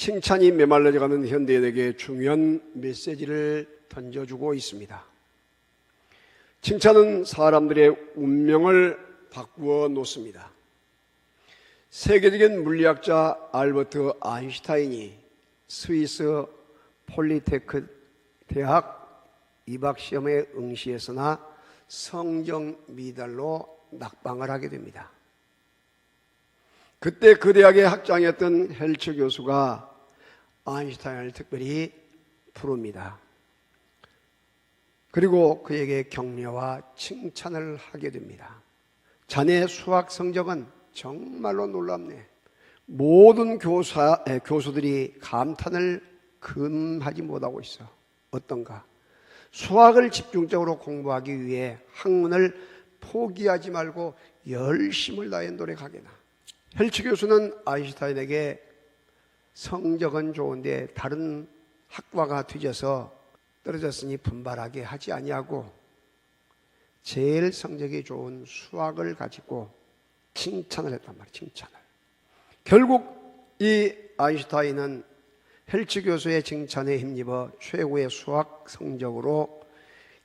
칭찬이 메말라져가는 현대인에게 중요한 메시지를 던져주고 있습니다. 칭찬은 사람들의 운명을 바꾸어 놓습니다. 세계적인 물리학자 알버트 아인슈타인이 스위스 폴리테크 대학 입학 시험에 응시했으나 성적 미달로 낙방을 하게 됩니다. 그때 그 대학의 학장이었던 헬츠 교수가 아인슈타인을 특별히 부릅니다. 그리고 그에게 격려와 칭찬을 하게 됩니다. 자네 수학 성적은 정말로 놀랍네. 모든 교사, 에, 교수들이 감탄을 금하지 못하고 있어. 어떤가? 수학을 집중적으로 공부하기 위해 학문을 포기하지 말고 열심을 다해 노력하게나. 헬츠 교수는 아인슈타인에게 성적은 좋은데 다른 학과가 뒤져서 떨어졌으니 분발하게 하지 아니하고 제일 성적이 좋은 수학을 가지고 칭찬을 했단 말이에요. 칭찬을. 결국 이 아인슈타인은 헬츠 교수의 칭찬에 힘입어 최고의 수학 성적으로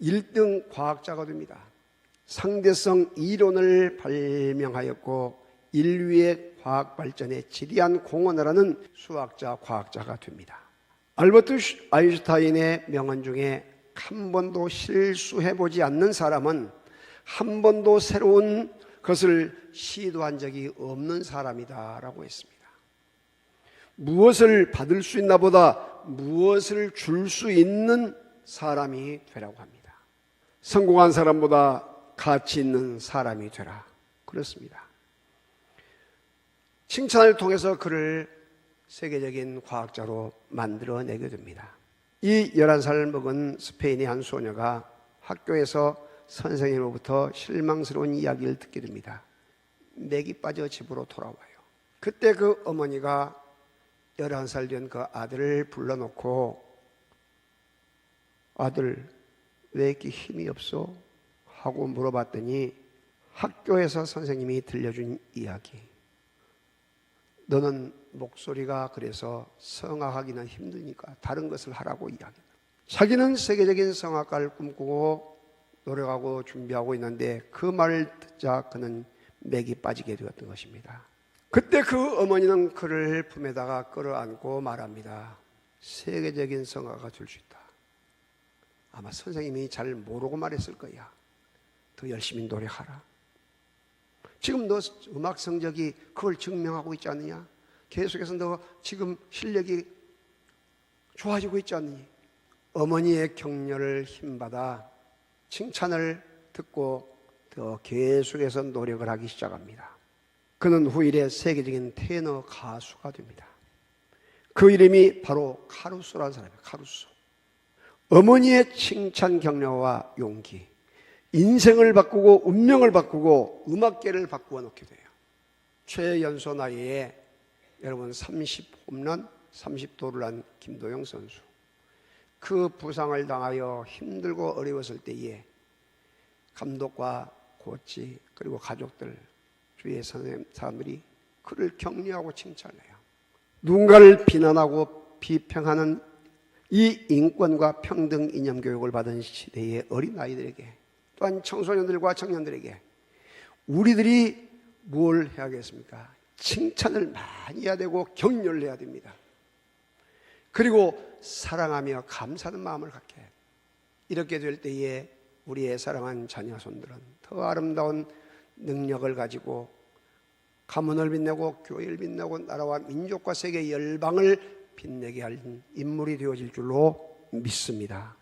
1등 과학자가 됩니다. 상대성 이론을 발명하였고 인류의 과학 발전에 지대한 공헌을 하는 수학자, 과학자가 됩니다. 알버트 아인슈타인의 명언 중에 한 번도 실수해보지 않는 사람은 한 번도 새로운 것을 시도한 적이 없는 사람이다 라고 했습니다. 무엇을 받을 수 있나 보다 무엇을 줄 수 있는 사람이 되라고 합니다. 성공한 사람보다 가치 있는 사람이 되라. 그렇습니다. 칭찬을 통해서 그를 세계적인 과학자로 만들어내게 됩니다. 이 11살 먹은 스페인의 한 소녀가 학교에서 선생님으로부터 실망스러운 이야기를 듣게 됩니다. 맥이 빠져 집으로 돌아와요. 그때 그 어머니가 11살 된 그 아들을 불러놓고 아들 왜 이렇게 힘이 없어? 하고 물어봤더니 학교에서 선생님이 들려준 이야기. 너는 목소리가 그래서 성악하기는 힘드니까 다른 것을 하라고 이야기. 자기는 세계적인 성악가를 꿈꾸고 노력하고 준비하고 있는데 그 말을 듣자 그는 맥이 빠지게 되었던 것입니다. 그때 그 어머니는 그를 품에다가 끌어안고 말합니다. 세계적인 성악가 될 수 있다. 아마 선생님이 잘 모르고 말했을 거야. 더 열심히 노력하라. 지금 너 음악 성적이 그걸 증명하고 있지 않느냐? 계속해서 너 지금 실력이 좋아지고 있지 않느니? 어머니의 격려를 힘받아 칭찬을 듣고 더 계속해서 노력을 하기 시작합니다. 그는 후일에 세계적인 테너 가수가 됩니다. 그 이름이 바로 카루소라는 사람이에요. 카루소. 어머니의 칭찬 격려와 용기, 인생을 바꾸고 운명을 바꾸고 음악계를 바꾸어 놓게 돼요. 최연소 나이에 여러분 30홈런 30도를 한 김도영 선수. 그 부상을 당하여 힘들고 어려웠을 때에 감독과 코치 그리고 가족들 주위의 선생님 사람들이 그를 격려하고 칭찬해요. 누군가를 비난하고 비평하는 이 인권과 평등 이념 교육을 받은 시대의 어린 아이들에게 또한 청소년들과 청년들에게 우리들이 뭘 해야겠습니까? 칭찬을 많이 해야 되고 격려를 해야 됩니다. 그리고 사랑하며 감사하는 마음을 갖게. 이렇게 될 때에 우리의 사랑한 자녀 손들은 더 아름다운 능력을 가지고 가문을 빛내고 교회를 빛내고 나라와 민족과 세계 열방을 빛내게 할 인물이 되어질 줄로 믿습니다.